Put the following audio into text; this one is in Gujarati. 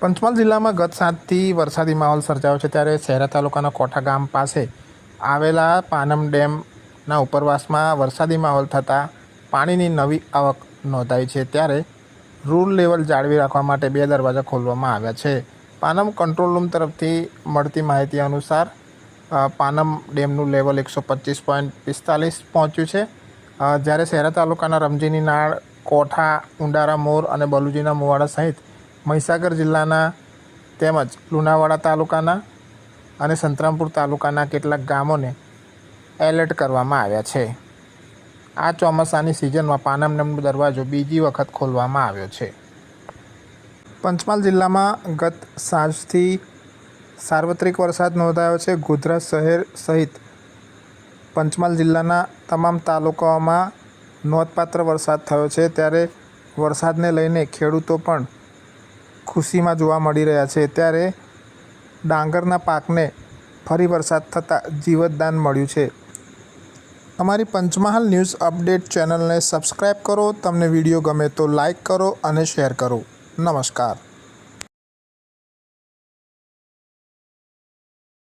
પંચમહાલ જિલ્લામાં ગત સાતથી વરસાદી માહોલ સર્જાયો છે ત્યારે શહેરા તાલુકાના કોઠા ગામ પાસે આવેલા પાનમ ડેમના ઉપરવાસમાં વરસાદી માહોલ થતાં પાણીની નવી આવક નોંધાઈ છે ત્યારે રૂલ લેવલ જાળવી રાખવા માટે બે દરવાજા ખોલવામાં આવ્યા છે. પાનમ કંટ્રોલ રૂમ તરફથી મળતી માહિતી અનુસાર પાનમ ડેમનું લેવલ એકસો પચીસ પોઈન્ટ પિસ્તાલીસ પહોંચ્યું છે. જ્યારે શહેરા તાલુકાના રમજીની નાળ, કોઠા, ઉંડારા મોર અને બલુજીના મુવાડા સહિત મહીસાગર જિલ્લાના તેમજ લુણાવાડા તાલુકાના અને સંતરામપુર તાલુકાના કેટલાક ગામોને એલર્ટ કરવામાં આવ્યા છે. આ ચોમાસાની સિઝનમાં પાનમ ડેમનો દરવાજો બીજી વખત ખોલવામાં આવ્યો છે. પંચમહાલ જિલ્લામાં ગત સાંજથી સાર્વત્રિક વરસાદ નોંધાયો છે. ગુજરાત શહેર સહિત પંચમહાલ જિલ્લાના તમામ તાલુકાઓમાં નોંધપાત્ર વરસાદ થયો છે. ત્યારે વરસાદને લઈને ખેડૂતો પણ ખુશીમાં જોવા મળી રહ્યા છે, ત્યારે ડાંગરના પાકને ફરી વરસાદ થતાં જીવતદાન મળ્યું છે. અમારી પંચમહાલ ન્યૂઝ અપડેટ ચેનલને સબસ્ક્રાઈબ કરો, તમને વીડિયો ગમે તો લાઈક કરો અને શેર કરો. નમસ્કાર.